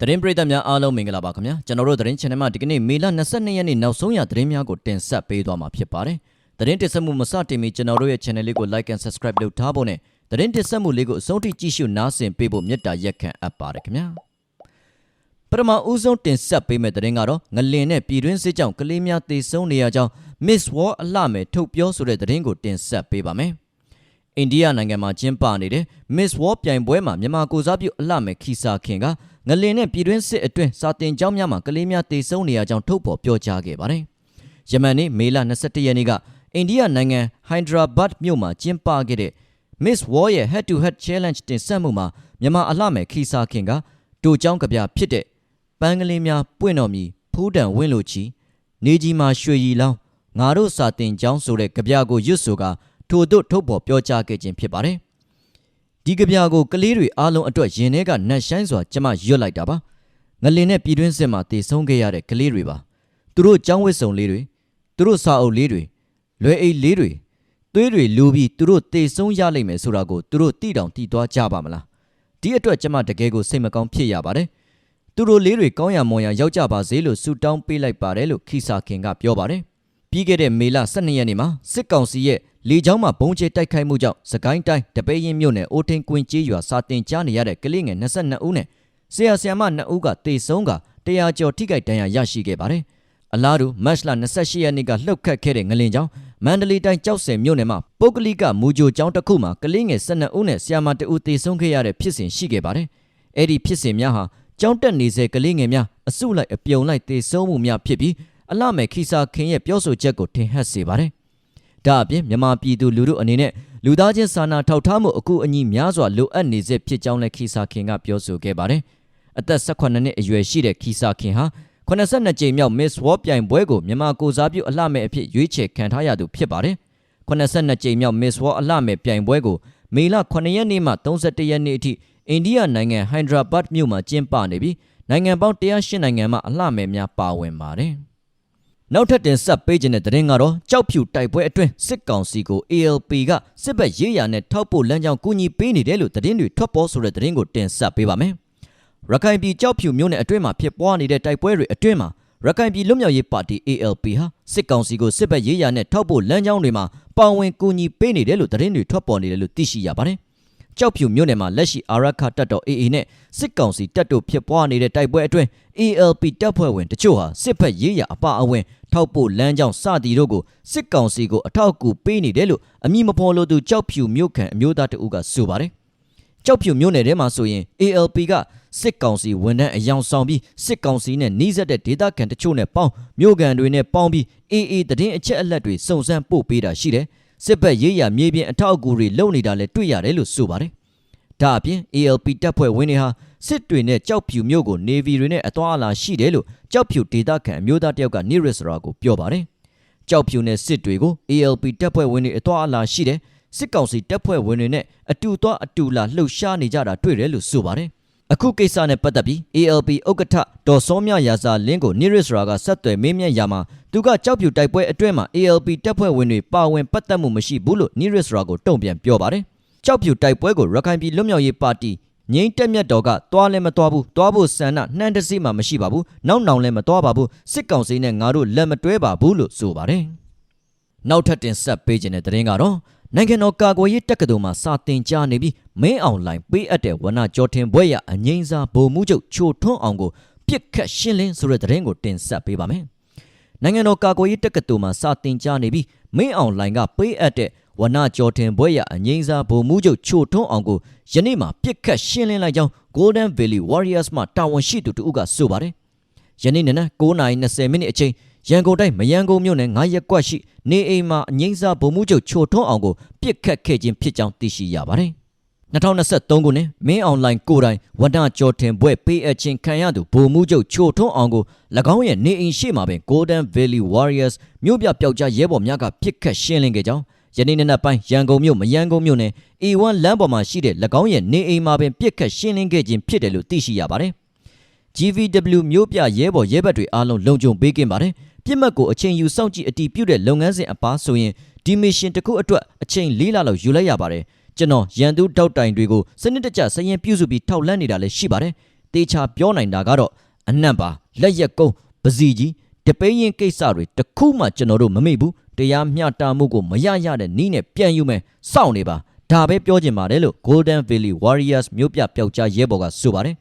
သတင်းပရိသတ်များအားလုံးမင်္ဂလာပါခင်ဗျာကျွန်တော်တို့သတင်း channel မှာဒီကနေ့မေလ22ရက်နေ့နောက်ဆုံးရသတင်းများကိုတင်ဆက်ပေးသွားမှာဖြစ်ပါတယ်သတင်းတင်ဆက်မှုမစတင်မီကျွန်တော်တို့ရဲ့ channel လေးကို like and subscribe လုပ်ထားဖို့နဲ့သတင်းတင်ဆက်မှုလေးကိုအဆုံးထိကြည့်ရှုနားဆင်ပေးဖို့မေတ္တာရက်ခံအပ်ပါတယ်ခင်ဗျာပထမဦးဆုံးတင်ဆက်ပေးမယ့်သတင်းကတော့ငလင်နဲ့ပြည်တွင်းစစ်ကြောင့်ကလေးများတေဆုံးနေရကြောင်း Miss War အလှမယ်ထုတ်ပြောဆိုတဲ့သတင်းကိုတင်ဆက်ပေးပါမယ်အိန္ဒိယနိုင်ငံမှာကျင်းပနေတဲ့ Miss War ပြိုင်ပွဲမှာမြန်မာကိုစားပြုအလှမယ်ခီစာခင်က ငလင်နဲ့ပြည်တွင်းစစ်အတွင်းစာတင်ကျောင်းများမှာကလေးများတေဆုံးနေရကြောင်းထုတ်ဖော်ပြောကြားခဲ့ပါတယ်။ယမန်နေ့မေလ22ရက်နေ့ကအိန္ဒိယနိုင်ငံဟိုင်ဒရာဘတ်မြို့မှာကျင်းပခဲ့တဲ့ Miss War ရဲ့ Head to Head Challenge တင်ဆက်မှုမှာမြန်မာအလှမယ်ခီစာခင်ကတူကျောင်းကပြဖြစ်တဲ့ပန်းကလေးများပွင့်တော်မူဖူးတံဝင်းလိုချီနေကြီးမှာရွှေရီလောင်းငါတို့စာတင်ကျောင်းဆိုတဲ့ကြပြကိုရွတ်ဆိုကထို့သို့ထုတ်ဖော်ပြောကြားခဲ့ခြင်းဖြစ်ပါတယ်။ ဒီကြပြကိုကလေးတွေအားလုံးအတွက်ရင်ထဲကနတ်ဆိုင်စွာကျမရွတ်လိုက်တာပါ။ငလင်နဲ့ပြည်တွင်းစစ်မှာတည်ဆုံးခဲ့ရတဲ့ကလေးတွေပါ။သူတို့ကျောင်းဝတ်စုံလေးတွေသူတို့စာအုပ်လေးတွေလွယ်အိတ်လေးတွေသွေးတွေလူပြီးသူတို့တည်ဆုံးရလိမ့်မယ်ဆိုတာကိုသူတို့တိတောင်တည်သွားကြပါမလား။ဒီအတွက်ကျမတကယ်ကိုစိတ်မကောင်းဖြစ်ရပါတယ်။သူတို့လေးတွေကောင်းရမွန်ရရောက်ကြပါစေလို့ဆုတောင်းပေးလိုက်ပါတယ်လို့ခီစာခင်ကပြောပါတယ်။ ပြီးခဲ့တဲ့မေလ12ရက်နေ့မှာစစ်ကောင်စီရဲ့လေကြောင်းမှဘုံကျဲတိုက်ခိုက်မှုကြောင့်စကိုင်းတိုင်းတပည့်ရင်မြို့နယ်အိုထင်းကွင်းကျေးရွာစာတင်ကြားနေရတဲ့ကလေးငယ်22ဦးနဲ့ဆရာဆရာမ2ဦးကတေဆုံးကတရားကျော်ထိခိုက်ဒဏ်ရာရရှိခဲ့ပါတယ်။အလားတူမတ်လ28ရက်နေ့ကလှုပ်ခတ်ခဲ့တဲ့ငလင်ကြောင့်မန္တလေးတိုင်းကြောက်စင်မြို့နယ်မှာပုဂ္ဂလိကမူဂျိုကျောင်းတစ်ခုမှာကလေးငယ်12ဦးနဲ့ဆရာမ2ဦးတေဆုံးခဲ့ရတဲ့ဖြစ်စဉ်ရှိခဲ့ပါတယ်။အဲ့ဒီဖြစ်စဉ်များဟာကျောင်းတက်နေစေကလေးငယ်များအစုလိုက်အပြုံလိုက်တေဆုံးမှုများဖြစ်ပြီး အလှမဲ့ခီစာခင်ရဲ့ပြောဆိုချက်ကိုထင်ဟပ်စေပါတယ်။ဒါအပြင်မြန်မာပြည်သူလူထုအနေနဲ့လူသားချင်းစာနာထောက်ထားမှုအကူအညီများစွာလိုအပ်နေစေဖြစ်ကြောင်းလည်းခီစာခင်ကပြောဆိုခဲ့ပါတယ်။အသက်18နှစ်အရွယ်ရှိတဲ့ခီစာခင်ဟာ82ကြိမ်မြောက် Miss World ပြိုင်ပွဲကိုမြန်မာကိုစားပြုအလှမဲ့အဖြစ်ရွေးချယ်ခံထားရသူဖြစ်ပါတယ်။82ကြိမ်မြောက် Miss World အလှမဲ့ပြိုင်ပွဲကိုမေလ9ရက်နေ့မှ31ရက်နေ့အထိအိန္ဒိယနိုင်ငံဟိုင်ဒရာဘတ်မြို့မှာကျင်းပနေပြီးနိုင်ငံပေါင်း108နိုင်ငံမှအလှမဲ့များပါဝင်ပါတယ်။ နောက်ထပ်တင်ဆက်ပေးခြင်းတဲ့သတင်းကတော့ကြောက်ဖြူတိုက်ပွဲအတွင်းစစ်ကောင်စီကို ALP ကစစ်ဘက်ရေးရာနဲ့ထောက်ပို့လမ်းကြောင်းကူညီပေးနေတယ်လို့သတင်းတွေထွက်ပေါ်ဆိုတဲ့သတင်းကိုတင်ဆက်ပေးပါမယ်။ရခိုင်ပြည်ကြောက်ဖြူမြို့နယ်အတွင်းမှာဖြစ်ပွားနေတဲ့တိုက်ပွဲတွေအတွင်းမှာရခိုင်ပြည်လွတ်မြောက်ရေးပါတီ ALP ဟာစစ်ကောင်စီကိုစစ်ဘက်ရေးရာနဲ့ထောက်ပို့လမ်းကြောင်းတွေမှာပါဝင်ကူညီပေးနေတယ်လို့သတင်းတွေထွက်ပေါ်နေတယ်လို့သိရှိရပါတယ်။ ကြောက်ဖြူမြို့နယ်မှာလက်ရှိအာရခတပ်တော် AA နဲ့စစ်ကောင်စီတပ်တို့ဖြစ်ပွားနေတဲ့တိုက်ပွဲအတွင်း ALP တပ်ဖွဲ့ဝင်တချို့ဟာစစ်ဘက်ရေးရာအပအဝင်ထောက်ပို့လမ်းကြောင်းစသည်တို့ကိုစစ်ကောင်စီကိုအထောက်အကူပေးနေတယ်လို့အမည်မဖော်လို့သူကြောက်ဖြူမြို့ခံအမျိုးသားတအုပ်ကဆိုပါတယ်။ကြောက်ဖြူမြို့နယ်ထဲမှာဆိုရင် ALP ကစစ်ကောင်စီဝန်ထမ်းအယောင်ဆောင်ပြီးစစ်ကောင်စီနဲ့နှီးစပ်တဲ့ဒေသခံတချို့နဲ့ပေါင်းမြို့ကန်တွေနဲ့ပေါင်းပြီးအေးအေးတည်င်းအချက်အလက်တွေစုံစမ်းပို့ပေးတာရှိတယ် စစ်ဘက်ရေးရမြေပြင်အထောက်အကူတွေလုပ်နေတာလည်းတွေ့ရတယ်လို့ဆိုပါတယ်ဒါအပြင် ALP တပ်ဖွဲ့ဝင်တွေဟာစစ်တွေနဲ့ကြောက်ဖြူမြို့ကို Navy တွေနဲ့အသွားအလာရှိတယ်လို့ကြောက်ဖြူဒေသခံအမျိုးသားတယောက်က Nearest ရာကိုပြောပါတယ်ကြောက်ဖြူနဲ့စစ်တွေကို ALP တပ်ဖွဲ့ဝင်တွေအသွားအလာရှိတယ်စစ်ကောင်စီတပ်ဖွဲ့ဝင်တွေနဲ့အတူသွားအတူလာလှုပ်ရှားနေကြတာတွေ့တယ်လို့ဆိုပါတယ် အခုကိစ္စနဲ့ပတ်သက်ပြီး ALP ဥက္ကဋ္ဌဒေါ်စောမြရာဇာလင်းကို Niris ရာကဆက်သွယ်မေးမြန်းရာမှာသူကကြောက်ပြူတိုက်ပွဲအတွင်းမှာ ALP တပ်ဖွဲ့ဝင်တွေပါဝင်ပတ်သက်မှုမရှိဘူးလို့ Niris ရာကိုတုံ့ပြန်ပြောပါတယ်။ကြောက်ပြူတိုက်ပွဲကိုရခိုင်ပြည်လွတ်မြောက်ရေးပါတီငိမ့်တက်မြတ်တော်ကသွားလဲမသွားဘူးသွားဖို့ဆန္ဒနှမ်းတစီမှမရှိပါဘူးနောက်နောင်လည်းမသွားပါဘူးစစ်ကောင်စီနဲ့ငါတို့လက်မတွဲပါဘူးလို့ဆိုပါတယ်။နောက်ထပ်တင်ဆက်ပေးခြင်းတဲ့သတင်းကတော့ နိုင်ငံတော်ကာကွယ်ရေးတက္ကသိုလ်မှာစာသင်ကြားနေပြီးမင်းအောင်လှိုင်ပေးအပ်တဲ့ဝဏကျော်ထင်ဘွဲ့ရအငိမ့်စားဗိုလ်မှုချုပ်ချိုထွန်းအောင်ကိုပြစ်ခတ်ရှင်းလင်းဆိုတဲ့သတင်းကိုတင်ဆက်ပေးပါမယ်။နိုင်ငံတော်ကာကွယ်ရေးတက္ကသိုလ်မှာစာသင်ကြားနေပြီးမင်းအောင်လှိုင်ကပေးအပ်တဲ့ဝဏကျော်ထင်ဘွဲ့ရအငိမ့်စားဗိုလ်မှုချုပ်ချိုထွန်းအောင်ကိုယနေ့မှပြစ်ခတ်ရှင်းလင်းလိုက်ကြောင်း Golden Valley Warriors မှတာဝန်ရှိသူတို့ကဆိုပါတယ်။ယနေ့နနက်9:20မိနစ်အချိန် ရန်ကုန်တိုင်းမယန်းကုန်းမြို့နယ်9ရက်ကွက်ရှိနေအိမ်မှာအငိမ့်စားဗိုလ်မှူးချုပ်ချိုထွန်းအောင်ကိုပြစ်ခတ်ခဲ့ခြင်းဖြစ်ကြောင်းသိရှိရပါတယ်။2023ခုနှစ်မင်းအွန်လိုင်းကိုတိုင်ဝဒကျော်တင်ဘွဲ့ပေးအပ်ခြင်းခံရသူဗိုလ်မှူးချုပ်ချိုထွန်းအောင်ကို၎င်းရဲ့နေအိမ်ရှိမှာပင် Golden Valley Warriors မြို့ပြပျောက်ကြားရဲဘော်များကပြစ်ခတ်ရှင်းလင်းခဲ့ကြောင်းယနေ့နေ့ပိုင်းရန်ကုန်မြို့မယန်းကုန်းမြို့နယ် A1 လမ်းပေါ်မှာရှိတဲ့၎င်းရဲ့နေအိမ်မှာပင်ပြစ်ခတ်ရှင်းလင်းခဲ့ခြင်းဖြစ်တယ်လို့သိရှိရပါတယ်။ GVW မြို့ပြရဲဘော်ရဲဘက်တွေအားလုံးလုံခြုံပေးကင်းပါတယ်။ပြစ်မှတ်ကိုအချိန်ယူစောင့်ကြည့်အတီးပြုတ်တဲ့လုပ်ငန်းစဉ်အပားဆိုရင်ဒီမစ်ရှင်တစ်ခုအတွက်အချိန်၄လလောက်ယူလိုက်ရပါတယ်ကျွန်တော်ရန်သူတောက်တိုင်တွေကိုစနစ်တကျစရင်ပြုစုပြီးထောက်လန့်နေတာလည်းရှိပါတယ်တေချာပြောနိုင်တာကတော့အနံ့ပါလက်ရက်ကုန်းပစီကြီးတပိန်းရင်ကိစ္စတွေတစ်ခုမှကျွန်တော်တို့မမေ့ဘူးတရားမျှတမှုကိုမရရတဲ့နီးနဲ့ပြန်ယူမယ်စောင့်နေပါဒါပဲပြောချင်ပါတယ်လို့ Golden Valley Warriors မြို့ပြပျောက်ကြားရဲဘော်ကဆိုပါတယ်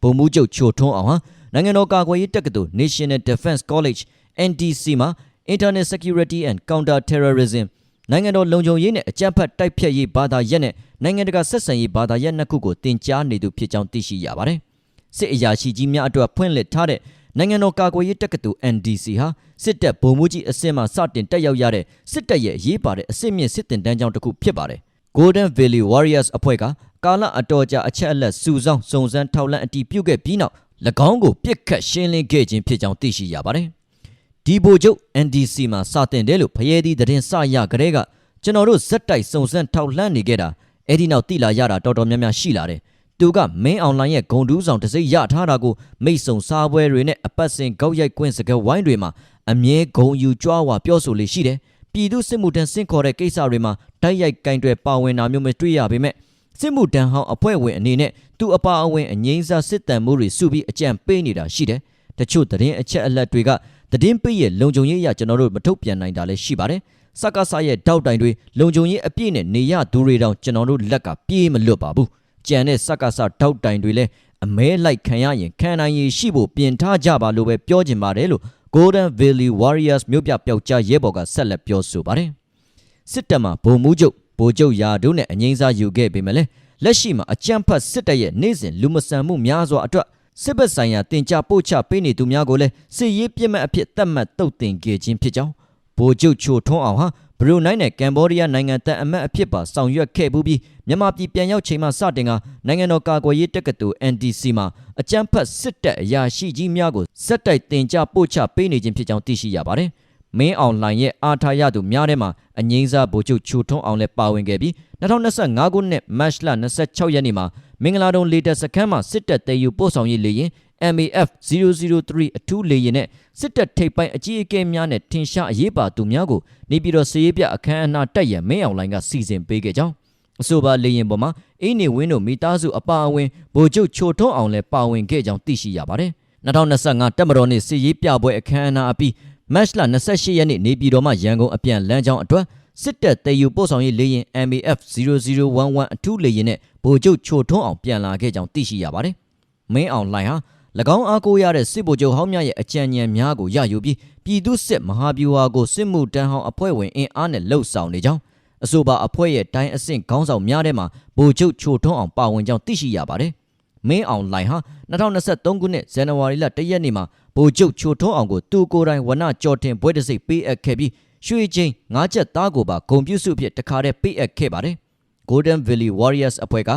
ဗိုလ်မှူးချုပ်ချိုထွန်းအောင်ဟာနိုင်ငံတော်ကာကွယ်ရေးတက္ကသိုလ် National Defense College NDC မှာ Internet Security and Counter Terrorism နိုင်ငံတော်လုံခြုံရေးနဲ့အကြမ်းဖက်တိုက်ဖျက်ရေးဘာသာရပ်နဲ့နိုင်ငံတကာဆက်ဆံရေးဘာသာရပ်နှစ်ခုကိုတင်ကြားနေသူဖြစ်ကြောင်းသိရှိရပါတယ်။စစ်အရာရှိကြီးများအတွက်ဖွင့်လှစ်ထားတဲ့နိုင်ငံတော်ကာကွယ်ရေးတက္ကသိုလ် NDC ဟာစစ်တပ်ဗိုလ်မှူးကြီးအဆင့်မှစတင်တက်ရောက်ရတဲ့စစ်တပ်ရဲ့အရေးပါတဲ့အဆင့်မြင့်စစ်တင်တန်းကျောင်းတစ်ခုဖြစ်ပါတယ်။ Golden Valley Warriors အဖွဲ့က ကာလအတော်ကြာအချက်အလက်စုဆောင်းစုံစမ်းထောက်လှမ်းအတည်ပြုခဲ့ပြီးနောက်၎င်းကိုပြစ်ခတ်ရှင်းလင်းခဲ့ခြင်းဖြစ်ကြောင်းသိရှိရပါတယ်။ဒီဗိုလ်ချုပ် NDC မှာစတင်တယ်လို့ဖရဲသီးသတင်းစရကြတဲ့ကကျွန်တော်တို့ဇက်တိုက်စုံစမ်းထောက်လှမ်းနေခဲ့တာအဲ့ဒီနောက်တိလာရတာတော်တော်များများရှိလာတယ်။သူကမင်းအွန်လိုင်းရဲ့ဂုံတူးဆောင်တစ်စိမ့်ရထားတာကိုမိတ်ဆုံစားပွဲတွေနဲ့အပတ်စဉ်ကောက်ရိုက်ကွင်းစကားဝိုင်းတွေမှာအမြဲဂုံယူကြွားဝါပြောဆိုလေးရှိတယ်။ပြည်သူစစ်မှုထမ်းဆင့်ခေါ်တဲ့ကိစ္စတွေမှာတိုက်ရိုက်ကင်တွယ်ပါဝင်တာမျိုးမတွေ့ရပေမဲ့ စစ်မှုတန်းဟောင်းအဖွဲ့ဝင်အနေနဲ့သူအပါအဝင်အငိမ့်စားစစ်တမ်းမှုတွေစုပြီးအကြံပေးနေတာရှိတယ်။တချို့သတင်းအချက်အလက်တွေကသတင်းပေးရဲ့လုံခြုံရေးအရကျွန်တော်တို့မထုတ်ပြန်နိုင်တာလည်းရှိပါတယ်။စက္ကစရဲ့တောက်တိုင်တွေလုံခြုံရေးအပြည့်နဲ့နေရသူတွေတောင်ကျွန်တော်တို့လက်ကပြေးမလွတ်ပါဘူး။ကြံတဲ့စက္ကစတောက်တိုင်တွေလည်းအမဲလိုက်ခံရရင်ခံနိုင်ရည်ရှိဖို့ပြင်ထားကြပါလို့ပဲပြောချင်ပါတယ်လို့ Golden Valley Warriors မြို့ပြပျောက်ကြားရဲဘော်ကဆက်လက်ပြောဆိုပါတယ်။စစ်တပ်မှာဗိုလ်မှူးချုပ် ဗိုလ်ချုပ်ရာတို့နဲ့အငိမ့်စားယူခဲ့ပေမဲ့လည်းလက်ရှိမှာအကြမ်းဖက်စစ်တပ်ရဲ့နေ့စဉ်လူမဆန်မှုများစွာအတွက်စစ်ဘက်ဆိုင်ရာတင် जा ပို့ချပေးနေသူများကိုလည်းစစ်ရေးပြစ်မှတ်အဖြစ်သတ်မှတ်တုတ်တင်ခဲ့ခြင်းဖြစ်ကြောင်းဗိုလ်ချုပ်ချိုထွန်းအောင်ဟာဘရူနိုင်းနဲ့ကမ်ဘောဒီးယားနိုင်ငံတပ်အမတ်အဖြစ်ပါဆောင်ရွက်ခဲ့မှုပြီးမြန်မာပြည်ပြန်ရောက်ချိန်မှစတင်ကနိုင်ငံတော်ကာကွယ်ရေးတက္ကသိုလ် NDC မှာအကြမ်းဖက်စစ်တပ်အရာရှိကြီးများကိုစက်တိုက်တင် जा ပို့ချပေးနေခြင်းဖြစ်ကြောင်းသိရှိရပါတယ်။ မင်းအောင်လှိုင်ရဲ့အာထာရသူများထဲမှာအငိမ့်စားဗိုလ်ချုပ်ချိုထွန်းအောင်လည်းပါဝင်ခဲ့ပြီး2025ခုနှစ်မတ်လ26ရက်နေ့မှာမင်္ဂလာတုံလေတပ်စခန်းမှာစစ်တပ်တည်ယူပို့ဆောင်ရေးလေရင် MAF 003အထူးလေရင်နဲ့စစ်တပ်ထိပ်ပိုင်းအကြီးအကဲများနဲ့ထင်ရှားအရေးပါသူများကိုနေပြည်တော်စည်ရေးပြအခမ်းအနားတက်ရန်မင်းအောင်လှိုင်ကစီစဉ်ပေးခဲ့ကြောင်းအဆိုပါလေရင်ပေါ်မှာအင်းနေဝင်းတို့မိသားစုအပါအဝင်ဗိုလ်ချုပ်ချိုထွန်းအောင်လည်းပါဝင်ခဲ့ကြောင်းသိရှိရပါတယ်2025တက်မတော်နေ့စစ်ရေးပြပွဲအခမ်းအနားအပြီး မတ်လ28ရက်နေ့နေပြည်တော်မှရန်ကုန်အပြန်လမ်းကြောင်းအတွက်စစ်တပ်တည်ယူပို့ဆောင်ရေးလေရင် MAF 0011အထူးလေရင်နဲ့ဗိုလ်ချုပ်ချိုထွန်းအောင်ပြန်လာခဲ့ကြောင်းသိရှိရပါတယ်။မင်းအောင်လှိုင်ဟာ၎င်းအားကိုးရတဲ့စစ်ဗိုလ်ချုပ်ဟောင်းများရဲ့အကြံဉာဏ်များကိုရယူပြီးပြည်သူစစ်မဟာဗျူဟာကိုစစ်မှုတန်းဟောင်းအဖွဲ့ဝင်အင်အားနဲ့လှုပ်ဆောင်နေကြောင်းအဆိုပါအဖွဲ့ရဲ့တိုင်းအဆင့်ခေါင်းဆောင်များထဲမှာဗိုလ်ချုပ်ချိုထွန်းအောင်ပါဝင်ကြောင်းသိရှိရပါတယ်။ မင်းအောင်လှိုင်ဟာ2023ခုနှစ်ဇန်နဝါရီလ1ရက်နေ့မှာဗိုလ်ချုပ်ချိုထွန်းအောင်ကိုသူကိုယ်တိုင်ဝနကြော်တင်ပွဲတစ်စိတ်ပေးအပ်ခဲ့ပြီးရွှေချင်းငါးချက်သားကိုပါဂုံပြုစုဖြစ်တခါတည်းပေးအပ်ခဲ့ပါတယ်။ Golden Valley Warriors အဖွဲ့က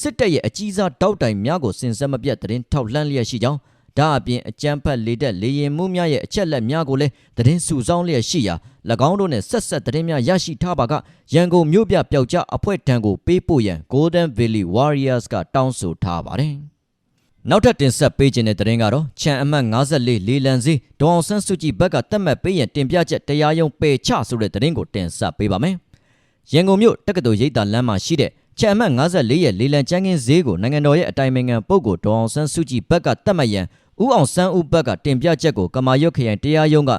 စစ်တပ်ရဲ့အကြီးစားတောက်တိုင်များကိုစင်ဆက်မပြတ်သတင်းထောက်လှမ်းလျက်ရှိကြောင်း ဒါအပြင်အကြမ်းဖက်လေတက်လေရင်မှုများရဲ့အချက်လက်များကိုလည်းသတင်းစုဆောင်းလျက်ရှိရာ၎င်းတို့နဲ့ဆက်ဆက်သတင်းများရရှိထားပါကရန်ကုန်မြို့ပြပျောက်ကြားအဖွဲ့ထံကိုပေးပို့ရန် Golden Valley Warriors ကတောင်းဆိုထားပါတယ်။နောက်ထပ်တင်ဆက်ပေးခြင်းတဲ့သတင်းကတော့ချန်အမှတ်54လေးလံစီဒေါအောင်ဆန်းစုကြည်ဘက်ကတတ်မှတ်ပေးရန်တင်ပြချက်တရားရုံးပယ်ချဆိုတဲ့သတင်းကိုတင်ဆက်ပေးပါမယ်။ရန်ကုန်မြို့တက္ကသိုလ်ရိပ်သာလမ်းမှာရှိတဲ့ချန်အမှတ်54ရဲ့လေးလံချမ်းကင်းဈေးကိုနိုင်ငံတော်ရဲ့အတိုင်ပင်ခံပုဂ္ဂိုလ်ဒေါအောင်ဆန်းစုကြည်ဘက်ကတတ်မှတ်ရန် ဦးအောင်ဆန်းဦးဘက်ကတင်ပြချက်ကိုကမာရွတ်ခရိုင်တရားရုံးက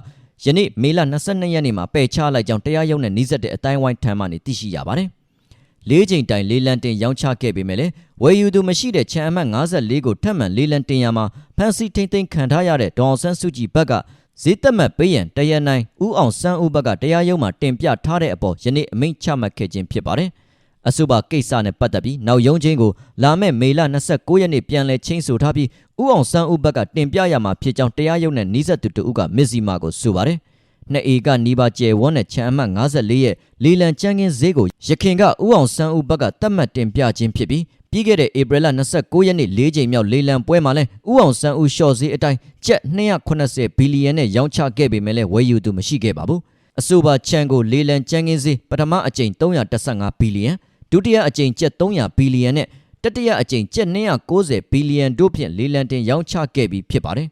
ယနေ့မေလ22ရက်နေ့မှာပယ်ချလိုက်ကြောင်းတရားရုံးနဲ့နှိစက်တဲ့အတိုင်းဝိုင်းထံမှနေသိရှိရပါတယ်။လေးချိန်တိုင်လေးလံတင်ရောင်းချခဲ့ပေမဲ့လည်းဝယ်ယူသူမရှိတဲ့ချန်အမှတ်54ကိုထပ်မံလေးလံတင်ရမှာဖန်စီထိမ့်သိမ်းခံထားရတဲ့ဒေါအောင်ဆန်းစုကြည်ဘက်ကဈေးသက်မှတ်ပေးရန်တရနိုင်ဦးအောင်ဆန်းဦးဘက်ကတရားရုံးမှာတင်ပြထားတဲ့အပေါ်ယနေ့အမိန့်ချမှတ်ခဲ့ခြင်းဖြစ်ပါတယ်။ အဆိုပါကိစ္စနဲ့ပတ်သက်ပြီးနောက်ရုံးချင်းကိုလာမယ့်မေလ29ရက်နေ့ပြန်လည်ချင်းဆိုထားပြီးဦးအောင်ဆန်းဦးဘက်ကတင်ပြရမှာဖြစ်ကြောင်းတရားရုံးနဲ့နှီးဆက်သူတို့ကမစ္စည်းမာကိုဆိုပါတယ်။နှစ်ဧကနီးပါးကျယ်ဝန်းတဲ့ချမ်းအမှတ်54ရဲ့လီလံကျန်းကင်းဈေးကိုရခင်ကဥအောင်ဆန်းဦးဘက်ကတတ်မှတ်တင်ပြခြင်းဖြစ်ပြီးပြီးခဲ့တဲ့ဧပြီလ29ရက်နေ့၄ချိန်မြောက်လေလံပွဲမှာလဲဥအောင်ဆန်းဦးရှော့ဈေးအတိုင်းကျပ်280ဘီလီယံနဲ့ရောင်းချခဲ့ပေမဲ့လည်းဝယ်ယူသူမရှိခဲ့ပါဘူးအဆိုပါချန်ကိုလေလံကျန်းကင်းဈေးပထမအကြိမ်315ဘီလီယံ ဒုတိယအကြိမ်ကျပ်300ဘီလီယံနဲ့တတိယအကြိမ်ကျပ်290ဘီလီယံတို့ဖြင့်လေလံတင်ရောင်းချခဲ့ပြီးဖြစ်ပါတယ်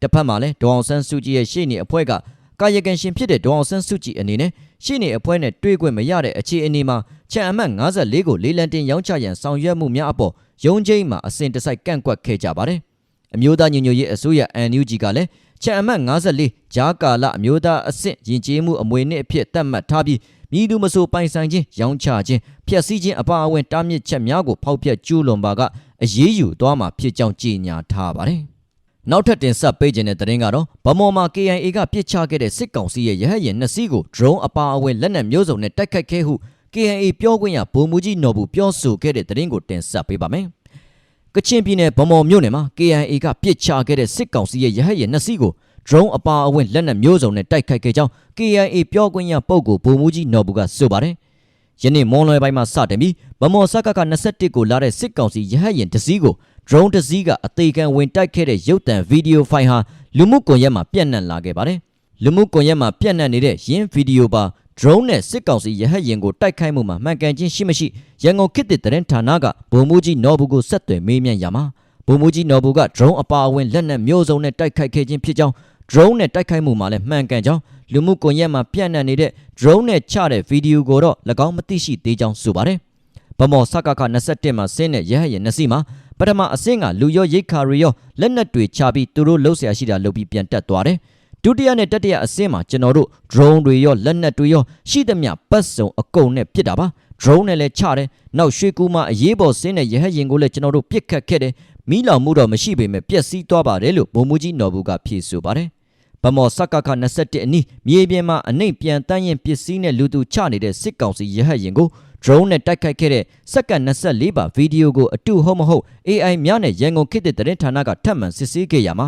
တစ်ဖက်မှာလည်းဒေါအောင်ဆန်းစုကြည်ရဲ့ရှေ့နေအဖွဲ့ကကာယကံရှင်ဖြစ်တဲ့ဒေါအောင်ဆန်းစုကြည်အနေနဲ့ရှေ့နေအဖွဲ့နဲ့တွေ့ခွင့်မရတဲ့အခြေအနေမှာချန်အမှတ်54ကိုလေးလံတင်ရောင်းချရန်ဆောင်ရွက်မှုများအပေါ်ရုံးချင်းမှာအစဉ်တစိုက်ကန့်ကွက်ခဲ့ကြပါတယ်။အမျိုးသားညီညွတ်ရေးအစိုးရ NUG ကလည်းချန်အမှတ်54ဂျားကာလအမျိုးသားအဆင့်ယဉ်ကျေးမှုအမွေနှစ်အဖြစ်သတ်မှတ်ထားပြီး မြည်သူမဆိုပိုင်ဆိုင်ခြင်းရောင်းချခြင်းဖျက်ဆီးခြင်းအပါအဝင်တားမြစ်ချက်များကိုဖောက်ဖျက်ကျူးလွန်ပါကအရေးယူသွားမှာဖြစ်ကြောင်းကြေညာထားပါတယ်။နောက်ထပ်တင်ဆက်ပေးခြင်းတဲ့သတင်းကတော့ဗမော်မှာ KIA ကပြစ်ချခဲ့တဲ့စစ်ကောင်စီရဲ့ရဟတ်ယာဉ်နှစ်စီးကို drone အပါအဝင်လက်နက်မျိုးစုံနဲ့တိုက်ခိုက်ခဲ့ဟု KIA ပြောခွင့်ရဗိုလ်မှူးကြီးနော်ဘူးပြောဆိုခဲ့တဲ့သတင်းကိုတင်ဆက်ပေးပါမယ်။ကချင်ပြည်နယ်ဗမော်မြို့နယ်မှာ KIA ကပြစ်ချခဲ့တဲ့စစ်ကောင်စီရဲ့ရဟတ်ယာဉ်နှစ်စီးကို drone အပါအဝင်လက်နက်မျိုးစုံနဲ့တိုက်ခိုက်ခဲ့ကြောင်း KIA ပြောခွင့်ရပုဂ္ဂိုလ်ဗိုလ်မှူးကြီးနော်ဘူးကဆိုပါတယ်။ယနေ့မွန်လွယ်ပိုင်းမှာစတင်ပြီးဗမော်စက်ကက21ကိုလာတဲ့စစ်ကောင်စီရဟတ်ယာဉ်တစ်စီးကို drone တစ်စီးကအသေးခံဝင်တိုက်ခဲ့တဲ့ရုပ်သံဗီဒီယိုဖိုင်ဟာလူမှုကွန်ရက်မှာပြန့်နှံ့လာခဲ့ပါတယ်။လူမှုကွန်ရက်မှာပြန့်နှံ့နေတဲ့ရင်းဗီဒီယိုပါ drone နဲ့စစ်ကောင်စီရဟတ်ယာဉ်ကိုတိုက်ခိုက်မှုမှာမှန်ကန်ခြင်းရှိမရှိရန်ကုန်ခေတ်သစ်သတင်းဌာနကဗိုလ်မှူးကြီးနော်ဘူးကိုဆက်သွယ်မေးမြန်းရမှာဗိုလ်မှူးကြီးနော်ဘူးက drone အပါအဝင်လက်နက်မျိုးစုံနဲ့တိုက်ခိုက်ခဲ့ခြင်းဖြစ်ကြောင်း drone နဲ့တိုက်ခိုက်မှုမှာလည်းမှန်ကန်ကြောင်းလူမှုကွန်ရက်မှာပြန့်နှံ့နေတဲ့ drone နဲ့ချတဲ့ဗီဒီယိုကိုတော့၎င်းမသိရှိသေးကြောင်းဆိုပါတယ်။ဗမော်စကက21မှာဆင်းတဲ့ရဟတ်ယာဉ်နှစ်စီးမှာပထမအဆင့်ကလူရောရိတ်ခါရီရောလက်နက်တွေချပြီးသူတို့လှုပ်ရှားရှိတာလုပ်ပြီးပြန်တက်သွားတယ်။ဒုတိယနဲ့တတိယအဆင့်မှာကျွန်တော်တို့ drone တွေရောလက်နက်တွေရောရှိသမျှပတ်စုံအကုန်နဲ့ပစ်တာပါ။ drone နဲ့လည်းချတယ်။နောက်ရွှေကူမှာအရေးပေါ်ဆင်းတဲ့ရဟတ်ယာဉ်ကိုလည်းကျွန်တော်တို့ပစ်ခတ်ခဲ့တယ်။ မီးလောင်မှုတော့မရှိပေမဲ့ပျက်စီးသွားပါတယ်လို့ဗိုလ်မှူးကြီးနော်ဘူးကဖြေဆိုပါတယ်။ဗမော်စကက21အနီးမြေပြင်မှာအနှိပ်ပြန်တန်းရင်ပစ္စည်းနဲ့လူသူချနေတဲ့စစ်ကောင်စီရဟတ်ယာဉ်ကို drone နဲ့တိုက်ခိုက်ခဲ့တဲ့စက္ကန့်24ပါဗီဒီယိုကိုအတူဟုတ်မဟုတ် AI များနဲ့ရန်ကုန်ခေတ်သစ်သတင်းဌာနကထပ်မံစစ်ဆေးခဲ့ရမှာ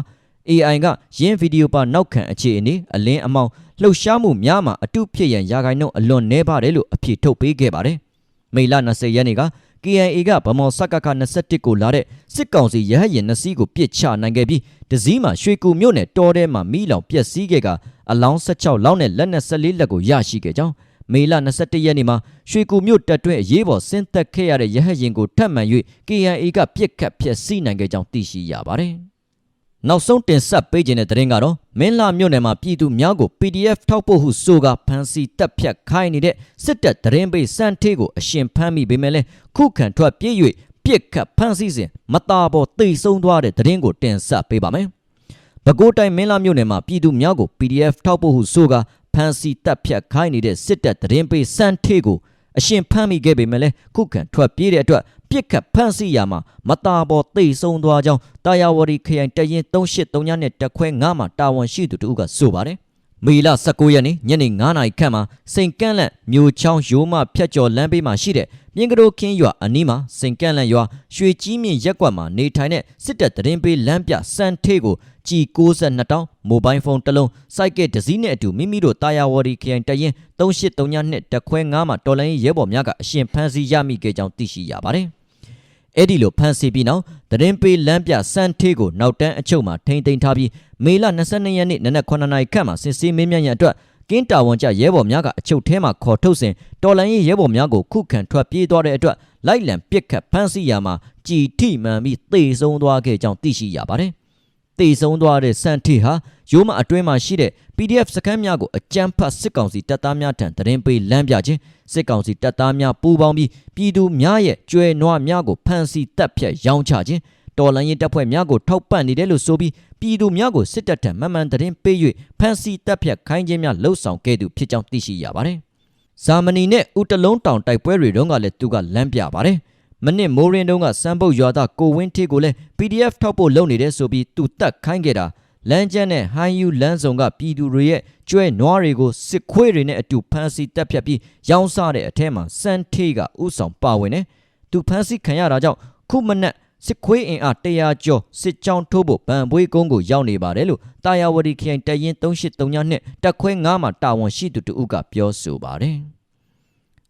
AI ကရင်းဗီဒီယိုပါနောက်ခံအခြေအနေအလင်းအမောင်လှုပ်ရှားမှုများမှာအတုဖြစ်ရန်ရာဂိုင်းနှုန်းအလွန်နှဲပါတယ်လို့အဖြေထုတ်ပေးခဲ့ပါတယ်။မေလ20ရက်နေ့က KIA ကဗမော်စက်ကက21ကိုလာတဲ့စစ်ကောင်စီရဟတ်ယာဉ်နှစ်စီးကိုပစ်ချနိုင်ခဲ့ပြီးတစည်းမှာရွှေကူမြို့နယ်တောထဲမှာမိလောင်ပျက်စီးခဲ့ကအလောင်း16လောင်းနဲ့လက်နက်14လက်ကိုရရှိခဲ့ကြောင်းမေလ21ရက်နေ့မှာရွှေကူမြို့တပ်တွင်းအရေးပေါ်ဆင်းသက်ခဲ့ရတဲ့ရဟတ်ယာဉ်ကိုထပ်မံ၍ KIA ကပြစ်ခတ်ဖျက်ဆီးနိုင်ခဲ့ကြောင်းသိရှိရပါတယ်။ နောက်ဆုံးတင်ဆက်ပေးခြင်းတဲ့သတင်းကတော့မင်းလာမြို့နယ်မှာပြည်သူများကို PDF ထောက်ပို့ဟုဆိုကဖမ်းဆီးတပ်ဖြတ်ခိုင်းနေတဲ့စစ်တပ်သတင်းပေးစံထေးကိုအရှင်ဖမ်းမိပေမဲ့လည်းခုခံထွက်ပြေး၍ပြစ်ခတ်ဖမ်းဆီးစဉ်မตาပေါ်တိတ်ဆုံးသွားတဲ့သတင်းကိုတင်ဆက်ပေးပါမယ်။ပဲခူးတိုင်းမင်းလာမြို့နယ်မှာပြည်သူများကို PDF ထောက်ပို့ဟုဆိုကဖမ်းဆီးတပ်ဖြတ်ခိုင်းနေတဲ့စစ်တပ်သတင်းပေးစံထေးကိုအရှင်ဖမ်းမိခဲ့ပေမဲ့လည်းခုခံထွက်ပြေးတဲ့အတွက် ပြစ်ခတ်ဖမ်းဆီးရမှာမตาပေါ်တိတ်ဆုံးသွားကြောင်းတာယာဝတီခရိုင်တရင်383နဲ့တက်ခွဲ9မှာတာဝန်ရှိသူတို့ကဆိုပါတယ်မေလ19ရက်နေ့ညနေ9နာရီခန့်မှာစိန်ကန့်လန့်မြို့ချောင်းရိုးမဖြတ်ကျော်လမ်းဘေးမှာရှိတဲ့မြင်းကတိုခင်းရွာအနီးမှာစိန်ကန့်လန့်ရွာရွှေကြီးမြင့်ရက်ကွက်မှာနေထိုင်တဲ့စစ်တပ်တရင်ပေးလမ်းပြစံထေးကိုကြည်62တောင်းမိုဘိုင်းဖုန်းတစ်လုံးစိုက်ကတစ်စီးနဲ့အတူမိမိတို့တာယာဝတီခရိုင်တရင်3839နဲ့တက်ခွဲ9မှာတော်လိုင်းရဲဘော်များကအရှင်ဖမ်းဆီးရမိခဲ့ကြောင်းသိရှိရပါတယ် အဲ့ဒီလိုဖမ်းဆီးပြီးနောက်သတင်းပေးလမ်းပြစံထေးကိုနောက်တန်းအချုပ်မှာထိမ့်သိမ်းထားပြီးမေလ22ရက်နေ့နနက်9နာရီခန့်မှာစစ်ဆေးမင်းမြန်ရန်အတွက်ကင်းတာဝန်ကျရဲဘော်များကအချုပ်ထဲမှာခေါ်ထုတ်စဉ်တော်လန်ရေးရဲဘော်များကိုခုခံထွက်ပြေးသွားတဲ့အတွက်လိုက်လံပစ်ခတ်ဖမ်းဆီးရမှာကြည်ထိမှန်ပြီးတေဆုံးသွားခဲ့ကြောင်းသိရှိရပါတယ်။ တေဆုံးသွားတဲ့စံထေဟာရိုးမအတွင်းမှာရှိတဲ့ PDF စခန်းများကိုအကြမ်းဖက်စစ်ကောင်စီတပ်သားများထံတရင်ပေးလမ်းပြခြင်းစစ်ကောင်စီတပ်သားများပူးပေါင်းပြီးပြည်သူများရဲ့ကြွယ်နွားများကိုဖမ်းဆီးတပ်ဖြတ်ရောင်းချခြင်းတော်လန်ရင်တပ်ဖွဲ့များကိုထောက်ပံ့နေတယ်လို့ဆိုပြီးပြည်သူများကိုစစ်တပ်ထံမှန်မှန်တရင်ပေး၍ဖမ်းဆီးတပ်ဖြတ်ခိုင်းခြင်းများလှုပ်ဆောင်ခဲ့သူဖြစ်ကြောင်းသိရှိရပါတယ်။ဇာမနီနဲ့ဦးတလုံးတောင်တိုက်ပွဲတွေတုန်းကလည်းသူကလမ်းပြပါတယ်။ မနစ်မိုးရင်းတုန်းကစမ်းပုတ်ရွာသားကိုဝင်းထေးကိုလည်း PDF ထောက်ဖို့လုပ်နေတယ်ဆိုပြီးသူတတ်ခိုင်းခဲ့တာလမ်းကျန်းနဲ့ဟိုင်းယူလမ်းဆောင်ကပြည်သူတွေရဲ့ကျွဲနွားတွေကိုစစ်ခွေးတွေနဲ့အတူဖမ်းဆီးတပ်ဖြတ်ပြီးရောင်းစားတဲ့အထက်မှာစန်ထေးကဥဆောင်ပါဝင်တယ်။သူဖမ်းဆီးခံရတာကြောင့်ခုမနက်စစ်ခွေးအင်အား100ကျော်စစ်ကြောင်းထိုးဖို့ဗန်ပွေးကုန်းကိုရောက်နေပါတယ်လို့တာယာဝတီခရိုင်တရင်383နဲ့တက်ခွဲ9မှာတာဝန်ရှိသူတူကပြောဆိုပါတယ်။